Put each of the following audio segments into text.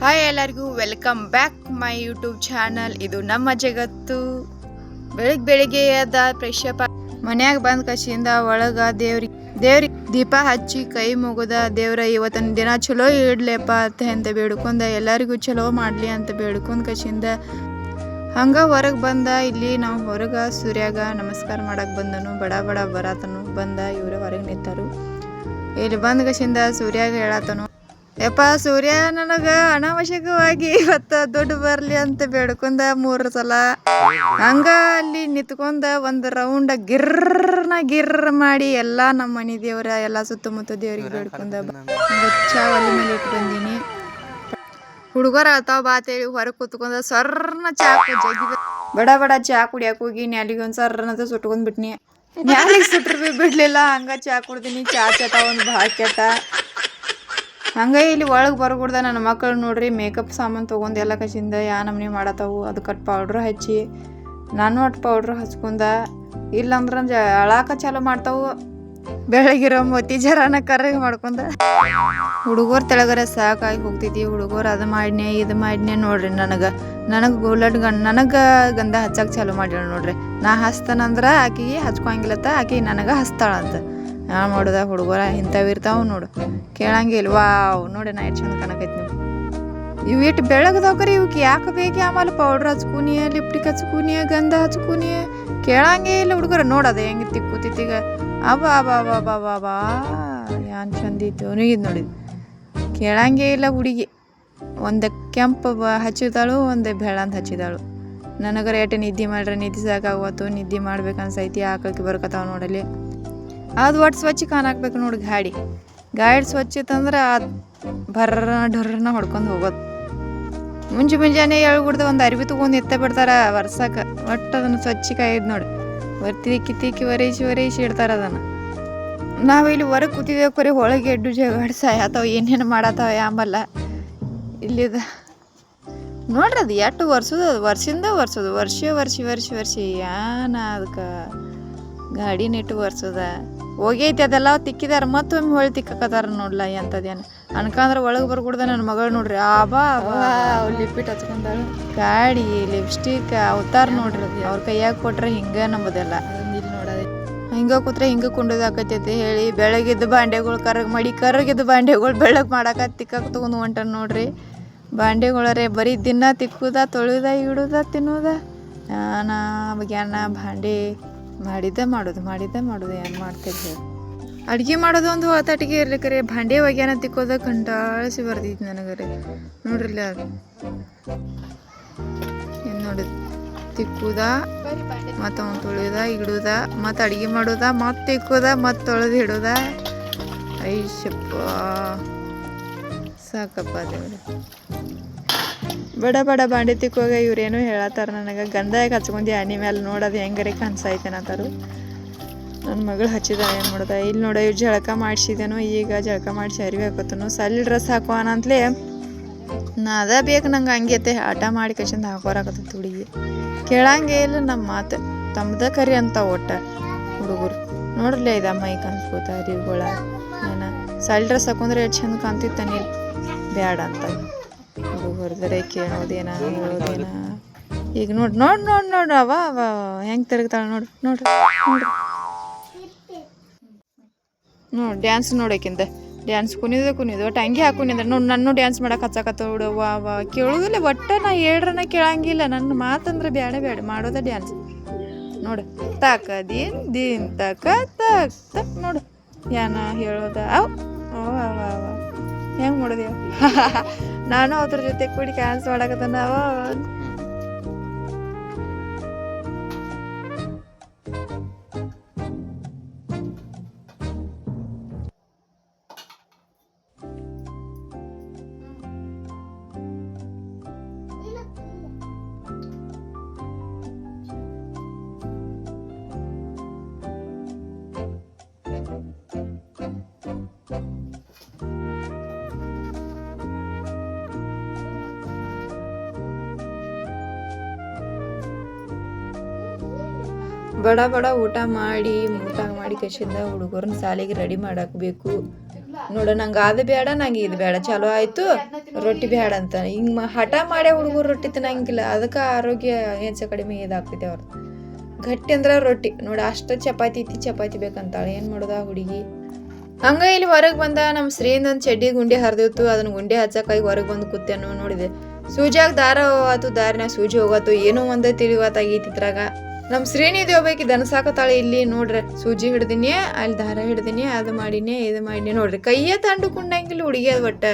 Hi ಎಲ್ಲರಿಗೂ welcome back my YouTube channel ಇದು ನಮ್ಮ ಜಗತ್ತು. ಬೆಳಿಗ್ಗೆ ಬೆಳಿಗ್ಗೆ ಎದ್ದ ಪ್ರೇಕ್ಷಪ ಮನ್ಯಾಗ ಬಂದ ಕಸಿಯಿಂದ ಒಳಗ ದೇವ್ರಿ ದೇವ್ರಿ ದೀಪ ಹಚ್ಚಿ ಕೈ ಮುಗುದ ದೇವ್ರ ಇವತ್ತಿನ ದಿನ ಚಲೋ ಇಡ್ಲೆಪ್ಪ ಅಂತ ಬೇಡ್ಕೊಂಡ ಎಲ್ಲರಿಗೂ ಚಲೋ ಮಾಡ್ಲಿ ಅಂತ ಬೇಡ್ಕೊಂಡ್ ಕಸಿಯಿಂದ ಹಂಗ ಹೊರಗೆ ಬಂದ ಇಲ್ಲಿ ನಾವು ಹೊರಗ ಸೂರ್ಯಾಗ ನಮಸ್ಕಾರ ಮಾಡಕ್ ಬಂದನು, ಬಡ ಬಡ ಬರತನು, ಬಂದ ಇವ್ರ ಹೊರಗೆ ನಿಂತಾರು. ಇಲ್ಲಿ ಬಂದ ಕಸಿಂದ ಸೂರ್ಯಾಗ ಹೇಳತನು ಯಪ್ಪ, ಸೂರ್ಯ ನನಗ ಅನಾವಶ್ಯಕವಾಗಿ ಇವತ್ತ ದುಡ್ಡು ಬರ್ಲಿ ಅಂತ ಬೇಡ್ಕೊಂಡ ಮೂರು ಸಲ. ಹಂಗ ಅಲ್ಲಿ ನಿತ್ಕೊಂಡ ಒಂದು ರೌಂಡ್ ಗಿರ್ನ ಗಿರ್ರ ಮಾಡಿ ಎಲ್ಲಾ ನಮ್ಮ ಮನಿ ದೇವ್ರ ಎಲ್ಲಾ ಸುತ್ತಮುತ್ತ ದೇವ್ರಿಗೆ ಬೇಡ್ಕೊಂಡ ಚಾ ಮೇಲೆ ಇಟ್ಟು ಬಂದೀನಿ ಹುಡುಗರ ಅಳ್ತಾವ ಬಾತೇಳಿ ಹೊರಗೆ ಕುತ್ಕೊಂಡ ಸರ್ನ ಚಾ ಜಗಿದ ಬಡ ಬಡ ಚಾ ಕುಡಿಯಾಕ ಹೋಗಿ ನ್ಯಾಲಿಗೆ ಒಂದ್ ಸರ್ನದ ಸುಟ್ಕೊಂಡ್ ಬಿಟ್ನಿ ನ್ಯಾಲಿಗೆ ಸುಟ್ರು ಬಿಡ್ಲಿಲ್ಲ ಹಂಗ ಚಾ ಕುಡ್ದಿನಿ ಚಾ ಚಟ ಒಂದು ಭಾಳ ಹಂಗ ಇಲ್ಲಿ ಒಳಗೆ ಬರ್ಬಿಡ್ದೆ ನನ್ನ ಮಕ್ಕಳು ನೋಡ್ರಿ ಮೇಕಪ್ ಸಾಮಾನು ತೊಗೊಂಡು ಎಲ್ಲ ಕಸಿಂದ ಯಾ ನಮ್ನಿ ಮಾಡತ್ತಾವು ಅದಕ್ಕೆ ಪೌಡ್ರ್ ಹಚ್ಚಿ, ನಾನು ಒಟ್ಟು ಪೌಡ್ರ್ ಹಚ್ಕೊಂಡ, ಇಲ್ಲಂದ್ರೆ ಜ ಅಳಾಕ ಚಾಲು ಮಾಡ್ತಾವು. ಬೆಳಗಿರೋ ಮತಿ ಜರಾನ ಕರ್ರಗೆ ಮಾಡ್ಕೊಂಡ. ಹುಡುಗರು ತೆಳಗರ ಸಾಕಾಗಿ ಹೋಗ್ತಿದ್ದಿ. ಹುಡುಗರು ಅದು ಮಾಡಿನೇ, ಇದು ಮಾಡಿನೆ ನೋಡ್ರಿ ನನಗೆ. ನನಗೆ ಗೋಲಡ್ ಗಂಡ ನನಗೆ ಗಂಧ ಹಚ್ಚಕ್ಕೆ ಚಾಲು ಮಾಡ್ಯಾಳ ನೋಡ್ರಿ. ನಾ ಹಚ್ತಾನಂದ್ರೆ ಆಕೆಗೆ ಹಚ್ಕೊಂಗಿಲ್ಲತ್ತ ಆಕಿ ನನಗೆ ಹಚ್ತಾಳಂತ. ನಾ ಮಾಡೋದ ಹುಡುಗರ ಇಂಥವು ಇರ್ತಾವೆ ನೋಡು. ಕೇಳಂಗಿಲ್ಲ ವಾವ್ ನೋಡಿ ನಾ ಎಷ್ಟು ಚಂದ ಕಾಣಕೈತಿ ನೀವು ಇವು ಇಟ್ಟು ಬೆಳಗ್ದವ್ರಿ ಇವಕ್ಕೆ ಯಾಕೆ ಬೇಕು? ಆಮೇಲೆ ಪೌಡ್ರ್ ಹಚ್ಕೂನಿಯ ಲಿಪ್ಟಿಕ್ ಹಚ್ಕೂನಿಯ, ಗಂಧ ಹಚ್ಕೂನಿಯ. ಕೇಳಂಗೇ ಇಲ್ಲ ಹುಡುಗರ ನೋಡದ ಹೆಂಗೆ ತಿಕ್ಕೂತಿತ್ತೀಗ ಅಬ್ಬಾ ಬಾ ಬಾ ಬಾ ಬಾ ಯಾನ್ ಚಂದ ಇತ್ತು ನೋಡಿ. ನೋಡಿದ್ ಕೇಳಂಗೇ ಇಲ್ಲ ಹುಡುಗಿ. ಒಂದು ಕೆಂಪು ಬ ಹಚ್ಚಿದಾಳು, ಒಂದು ಬೆಳ್ಳಂದು ಹಚ್ಚಿದಾಳು. ನನಗರ ರೇಟ್ ನಿದ್ದೆ ಮಾಡ್ರೆ ನಿದ್ದೆ ಸಾಕಾಗತ್ತು ನಿದ್ದೆ ಮಾಡ್ಬೇಕು ಅನ್ಸೈತಿ ಆಕಳಿಗೆ ಬರ್ಕತಾವ ನೋಡಲಿ ಅದು ಒಟ್ಟು ಸ್ವಚ್ಛ ಕಾಣಾಕ್ಬೇಕು ನೋಡಿ ಗಾಡಿ. ಗಾಡಿ ಸ್ವಚ್ಛ ಇತ್ತಂದ್ರೆ ಅದು ಬರ್ರ ಡರ್ರನ್ನ ಹೊಡ್ಕೊಂಡು ಹೋಗೋದು. ಮುಂಜೆ ಮುಂಜಾನೆ ಹೇಳ್ಬಿಡ್ದು ಒಂದು ಅರಿವಿ ತೊಗೊಂಡು ಎತ್ತ ಬಿಡ್ತಾರ ವರ್ಸಕ್ಕೆ ಒಟ್ಟು ಅದನ್ನು ಸ್ವಚ್ಛ ಕಾಯ್ದು ನೋಡಿ. ತಿಕ್ಕಿ ತಿಕ್ಕಿ ಒರೇಸಿ ಒರೇಸಿ ಇಡ್ತಾರೆ ಅದನ್ನು. ನಾವು ಇಲ್ಲಿ ಹೊರಗೆ ಕೂತಿದ್ದೇವೆ ಕೊರಿ ಒಳಗೆ ಎಡ್ಡು ಜಗಾಡ್ ಅಥವಾ ಏನೇನು ಮಾಡತ್ತಾವ ಆಂಬಲ್ಲ ಇಲ್ಲಿದ ನೋಡ್ರಿ ಅದು ಎಷ್ಟು ವರ್ಷದ ವರ್ಷಿಂದ ಒರ್ಸೋದು ವರ್ಷ ವರ್ಷ ವರ್ಷ ವರ್ಷ ಯಾನ ಅದಕ್ಕೆ ಗಾಡಿ ನೆಟ್ಟು ವರ್ಷದ. ಹೋಗೈತಿ ಅದೆಲ್ಲ ತಿಕ್ಕಿದಾರ ಮತ್ತೊಮ್ಮೆ ಹೊಳಿ ತಿಕ್ಕಕತ್ತಾರ ನೋಡ್ಲ ಎಂಥದ್ದೇನು ಅನ್ಕಂದ್ರೆ ಒಳಗೆ ಬರ್ಕೊಡ್ದ ನನ್ನ ಮಗಳು ನೋಡ್ರಿ. ಆಬಾ ಲಿಪಿಟ್ ಹಚ್ಕೊಂಡಾಳು. ಗಾಡಿ ಲಿಪ್ಸ್ಟಿಕ್ ಅವತಾರ ನೋಡ್ರಿ ಅದು. ಅವ್ರ ಕೈಯಾಗ ಕೊಟ್ರೆ ಹಿಂಗೆ ನಂಬದೆಲ್ಲ ಹಿಂಗೆ ಕೂತ್ರೆ ಹಿಂಗೆ ಕುಂಡೋದು ಆಕತೈತಿ ಹೇಳಿ. ಬೆಳಗಿದ್ದ ಬಾಂಡೆಗಳು ಕರಗ್ ಮಾಡಿ ಕರಗಿದ್ದ ಬಾಂಡೆಗಳು ಬೆಳಗ್ಗೆ ಮಾಡಾಕ ತಿಕ್ಕಕ್ಕೆ ತೊಗೊಂಡು ಹೊಂಟಾನ ನೋಡ್ರಿ. ಬಾಂಡೆಗಳರೆ ಬರೀ ದಿನ ತಿಕ್ಕುದ ತೊಳೆದ ಇಡುದ ತಿನ್ನುದ. ನಾನಾ ಬಗ್ಯಾನ ಭಾಂಡೆ ಮಾಡಿದ್ದೆ ಮಾಡೋದು ಮಾಡಿದ್ದೆ ಮಾಡೋದು ಏನು ಮಾಡ್ತೀರಿ ಹೇಳಿ. ಅಡುಗೆ ಮಾಡೋದು ಒಂದು ಹೊತ್ತಾಟಿಗೆ ಇರ್ಲಿಕ್ಕರೆ ಭಾಂಡೆ ಒಗ್ಯಾನ ತಿಕ್ಕೋದ ಕಂಟಾಳಿಸಿ ಬರ್ದಿತ್ತು ರೀ ನೋಡ್ರಿಲ್ಲ ಇನ್ನು ನೋಡಿ, ತಿಕ್ಕುದ, ಮತ್ತು ಅವ್ನು ತೊಳೆಯೋದ ಇಡುದ, ಮತ್ತು ಅಡುಗೆ ಮಾಡೋದ, ಮತ್ತು ತಿಕ್ಕೋದ, ಮತ್ತು ತೊಳೆದು ಇಡೋದ. ಐಶಪ್ಪ, ಸಾಕಪ್ಪ ದೇವ್ರೆ. ಬಡ ಬಡ ಬಾಂಡೆ ತಿಕ್ಕೋಗ ಇವ್ರೇನು ಹೇಳತ್ತಾರ ನನಗೆ. ಗಂಧಾಗ ಹಚ್ಕೊಂಡಿ ಆನಿ ಮೇಲೆ ನೋಡೋದು ಹೆಂಗಾರೆ ಕನ್ಸಾಯ್ತೇನಂತಾರು ನನ್ನ ಮಗಳು ಹಚ್ಚಿದ ಏನು ಮಾಡೋದ? ಇಲ್ಲಿ ನೋಡ ಇವ್ರು ಜಳಕ ಮಾಡಿಸಿದೇನು, ಈಗ ಜಳಕ ಮಾಡಿಸಿ ಅರಿವಿ ಹಾಕೋತನು ಸಲ್ಲಿ ಡ್ರೆಸ್ ಹಾಕೋನಂತಲೇ ನಾ ಅದ ಬೇಕು ನಂಗೆ ಹಂಗೈತೆ. ಆಟ ಮಾಡಿ ಕಚಂದ ಹಾಕೋರಾಕತ್ತ ಹುಡುಗಿ. ಕೇಳಂಗೆ ಇಲ್ಲ ನಮ್ಮ ಮಾತು. ತಮ್ಮದ ಕರಿ ಅಂತ ಒಟ್ಟ ಹುಡುಗರು. ನೋಡ್ರಲ್ಲ ಇದ ಮೈ ಕನ್ಸ್ಕೋತ ಅರಿವುಗಳ. ಏನ? ಸಲ್ ಡ್ರೆಸ್ ಹಾಕೊಂಡ್ರೆ ಎಷ್ಟು ಚಂದ ಕಾಣ್ತಿತ್ತಾನೆ ಬ್ಯಾಡ ಅಂತ. ಹುಡುಗರ್ದರೆ ಕೇಳೋದೇನ ಹೇಳೋದೇನ ಈಗ ನೋಡಿ ನೋಡಿ ನೋಡಿ ನೋಡಿ, ಅವ ಅವ ಹೆಂಗ್ ತಿರುಗ್ತಾಳೆ ನೋಡಿ ನೋಡ್ರಿ ನೋಡ್ರಿ ನೋಡಿ ಡ್ಯಾನ್ಸ್ ನೋಡಕ್ಕಿಂತ ಡ್ಯಾನ್ಸ್ ಕುಣಿದ ಕುಣಿದ ಒಟ್ಟು ಹಂಗೆ ಹಾಕೊಂಡಿದ್ರೆ ನೋಡಿ, ನನ್ನ ಡ್ಯಾನ್ಸ್ ಮಾಡಕ್ಕೆ ಹಚ್ಚಕತ್ತ ನೋಡು ವಾ ಕೇಳೋದಿಲ್ಲ, ಒಟ್ಟ ನಾ ಹೇಳ್ರನ ಕೇಳಂಗಿಲ್ಲ. ನನ್ನ ಮಾತಂದ್ರೆ ಬ್ಯಾಡ ಬ್ಯಾಡ. ಮಾಡೋದ ಡ್ಯಾನ್ಸ್ ನೋಡು. ತಾಕ, ದೀನ್ ದೀನ್, ತಕ, ತಕ್ ತಕ್. ನೋಡು. ಯಾನ ಹೇಳೋದ. ಅವ್, ಅವ ಹೆಂಗೆ ಮಾಡೋದೇವ ನಾನು ಅದ್ರ ಜೊತೆ ಕೂಡಿ ಡ್ಯಾನ್ಸ್ ಮಾಡಕತ್ತಾನ. ಬಡ ಬಡ ಊಟ ಮಾಡಿ ಊಟ ಮಾಡಿ ಕಸಿಂದ ಹುಡುಗರನ್ನ ಸಾಲಿಗೆ ರೆಡಿ ಮಾಡಾಕ್ಬೇಕು. ನೋಡ, ನಂಗೆ ಅದು ಬೇಡ, ನಂಗೆ ಇದು ಬೇಡ. ಚಲೋ ಆಯ್ತು, ರೊಟ್ಟಿ ಬೇಡ ಅಂತ. ಹಿಂಗೆ ಹಠ ಮಾಡೇ ಹುಡುಗರು ರೊಟ್ಟಿ ತಿನ್ನಂಗಿಲ್ಲ. ಅದಕ್ಕೆ ಆರೋಗ್ಯ ಹೆಚ್ಚು ಕಡಿಮೆ ಇದಾಗ್ತೈತೆ ಅವ್ರದ್ದು ಗಟ್ಟಿ ಅಂದ್ರೆ ರೊಟ್ಟಿ. ನೋಡಿ, ಅಷ್ಟು ಚಪಾತಿ ಇತ್ತಿ ಚಪಾತಿ ಬೇಕಂತಾಳೆ. ಏನು ಮಾಡೋದ ಹುಡುಗಿ? ಹಂಗ ಇಲ್ಲಿ ಹೊರಗೆ ಬಂದ ನಮ್ಮ ಶ್ರೀಯಿಂದ ಒಂದು ಚಡ್ಡಿ ಗುಂಡಿ ಹರಿದಿತ್ತು. ಅದನ್ನ ಗುಂಡಿ ಹಚ್ಚಕ್ಕಾಗಿ ಹೊರಗೆ ಬಂದು ಕೂತೇನು ನೋಡಿದೆ. ಸೂಜಿಯಾಗ ದಾರ ಆತು ದಾರಿನಾಗ ಸೂಜಿ ಹೋಗತ್ತು ಏನೋ ಒಂದೇ ತಿಳಿವತ್ತಾಗೈತಿ ಇದ್ರಾಗ. ನಮ್ಮ ಶ್ರೀನಿಧಿ ಹೋಗ್ಬೇಕು ದನ ಸಾಕತ್ತಾಳೆ ಇಲ್ಲಿ ನೋಡ್ರಿ ಸೂಜಿ ಹಿಡ್ದಿನಿ ಅಲ್ಲಿ ದಾರ ಹಿಡ್ದಿನಿ ಅದು ಮಾಡಿನಿ ಇದು ಮಾಡಿನಿ ನೋಡ್ರಿ ಕೈಯೇ ತಂಡು ಕುಂಡಂಗಿಲ್ಲ ಹುಡುಗಿ ಅದು ಒಟ್ಟ.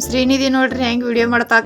ಶ್ರೀನಿಧಿ ನೋಡ್ರಿ ಹೆಂಗ್ ವಿಡಿಯೋ ಮಾಡ್ತಾ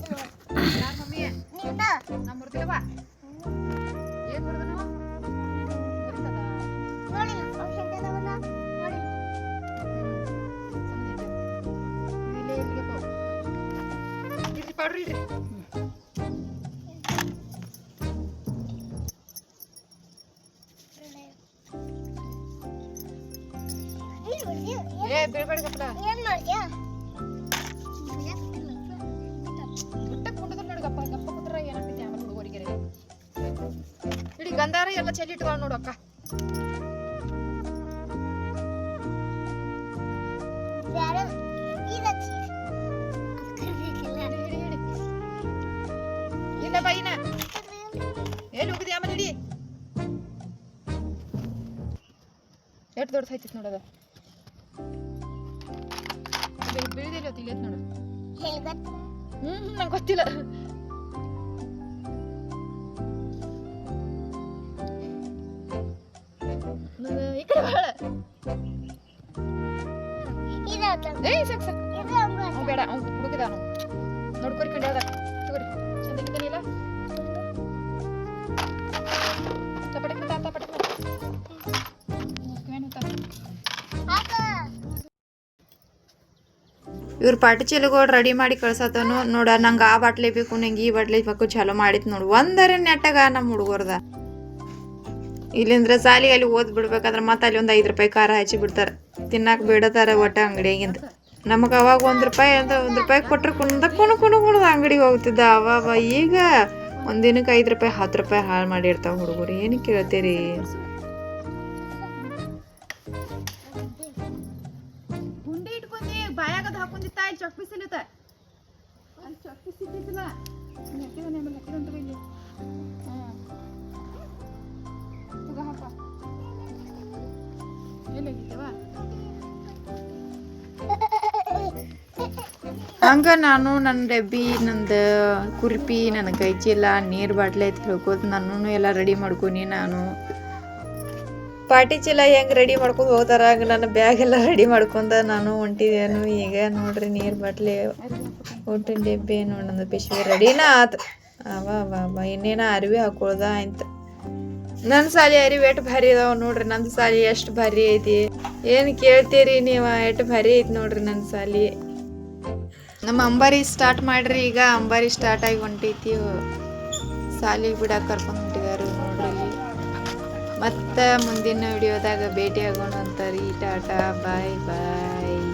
ಕಂಡ್ಯಾತು ಏ ಬೇಡ ಕಪ್ಪಡ ಏನ್ ಮಾಡ್ತೀಯ ಗಂಧಾರ ಎಲ್ಲ ಚೆಲ್ಲಿ ಇಟ್ಕೊಳ್ಳ ನೋಡು ಅಕ್ಕ ಬೇಡ ಇದಕ್ಕೆ ಕರ್ಬೇಕಿಲ್ಲ ಹಿಡಿ ಹಿಡಿ ಇಲ್ಲ ಬೈನ ಎಲ್ಲಿ ಹೋಗಿದ್ಯಾ ಆಮೇಲೆ ಇಡಿ ಎಷ್ಟು ದೊಡ್ಡ ಐತಿ ನೋಡದ ಬೆಳೆದಿಲ್ಲ ಇಲ್ಲಿ ನೋಡು ಹೇಳ್ಬೇಕು ಹ್ಮ್ ನಂಗೆ ಗೊತ್ತಿಲ್ಲ ಏಯ್ ಸಾಕು ಅವ್ನು ಬೇಡ ಅವ್ನು ಹುಡುಗಿದ ಅವನು. ನೋಡ್ಕೊರಿ ಕಂಡು ತಗೋರಿ. ಚಂದ ಇದ್ದಾನಿಲ್ಲ ಇವ್ರ ಪಾಟಿ ಚೀಲಗಳು ರೆಡಿ ಮಾಡಿ ಕಳ್ಸತನು ನೋಡ ನಂಗೆ ಆ ಬಾಟ್ಲಿ ಬೇಕು ನಂಗೆ ಈ ಬಾಟ್ಲಿ ಬೇಕು ಚಲೋ ಮಾಡಿತ್ ನೋಡು. ಒಂದರ ನೆಟ್ಟಗ ನಮ್ಮ ಹುಡುಗರ್ದ. ಇಲ್ಲಿಂದ್ರೆ ಸಾಲಿಗೆ ಅಲ್ಲಿ ಓದ್ ಬಿಡ್ಬೇಕಾದ್ರೆ ಮತ್ತೆ ಅಲ್ಲಿ ಒಂದು ಐದು ರೂಪಾಯಿ ಖಾರ ಹಚ್ಚಿ ಬಿಡ್ತಾರೆ. ತಿನ್ನಕ್ಕೆ ಬಿಡತಾರ ಒಟ್ಟ ಅಂಗಡಿಯಾಗಿಂದ. ನಮಗೆ ಅವಾಗ ಒಂದು ರೂಪಾಯಿ ಅಂತ ಒಂದು ರೂಪಾಯಿ ಕೊಟ್ಟರೆ ಕುಣ್ದ ಕುಣು ಕುಣು ಕುಣದ ಅಂಗಡಿಗೆ ಹೋಗ್ತಿದ್ದ. ಅವಾಗ ಈಗ ಒಂದಿನಕ್ಕೆ ಐದು ರೂಪಾಯಿ, ಹತ್ತು ರೂಪಾಯಿ ಹಾಳು ಮಾಡಿರ್ತಾವೆ ಹುಡುಗರು. ಏನು ಕೇಳ್ತೀರಿ? ಎಲ್ಲಿಗಿದ್ದೇವಾ ಹಂಗ ನಾನು ನನ್ನ ಡಬ್ಬಿ, ನಂದು ಕುರ್ಪಿ ನನ್ನ ಕೈ ಚೀಲ ನೀರು ಬಾಟ್ಲಿ ಐತಿ ತಿಳ್ಕೊತ ನಾನು ಎಲ್ಲ ರೆಡಿ ಮಾಡ್ಕೊನಿ ನಾನು. ಪಾಟಿ ಚೀಲ ಹೆಂಗೆ ರೆಡಿ ಮಾಡ್ಕೊಂಡು ಹೋಗ್ತಾರ, ಹಂಗೆ ನನ್ನ ಬ್ಯಾಗ್ ಎಲ್ಲ ರೆಡಿ ಮಾಡ್ಕೊಂಡ ನಾನು ಹೊಂಟಿದ್ದೇನು ಈಗ ನೋಡ್ರಿ ನೀರು ಬಾಟ್ಲಿ ಹೊಂಟಿನ ಡಬ್ಬಿ ನೋಡಿ ನಂದು ಪಿಶ್ವಿ ರೆಡಿನ ಆತ. ಅವ ಅವ ಇನ್ನೇನ ಅರಿವಿ ಹಾಕೊಳ್ದ ಆಯ್ತು. ನನ್ನ ಸಾಲಿ ಅರಿವಿ ಎಷ್ಟು ಭಾರಿ ಅದಾವ ನೋಡ್ರಿ ನನ್ನ ಸಾಲಿ ಎಷ್ಟು ಭಾರಿ ಐತಿ. ಏನು ಕೇಳ್ತೀರಿ ನೀವು, ಎಷ್ಟು ಭಾರಿ ಐತಿ ನೋಡ್ರಿ ನನ್ನ ಸಾಲಿ. ನಮ್ಮ ಅಂಬಾರಿ ಸ್ಟಾರ್ಟ್ ಮಾಡ್ರಿ, ಈಗ ಅಂಬಾರಿ ಸ್ಟಾರ್ಟ್ ಆಗಿ ಹೊಂಟೈತಿ ಸಾಲಿಗೆ ಬಿಡಾಕ ಕರ್ಕೊಂಡು ಹೊಂಟಿದಾರು ನೋಡ್ರಿ ಮತ್ತೆ ಮುಂದಿನ ವಿಡಿಯೋದಾಗ ಭೇಟಿ ಆಗೋಣ ಅಂತಾರಿ. ಟಾಟಾ, ಬಾಯ್ ಬಾಯ್.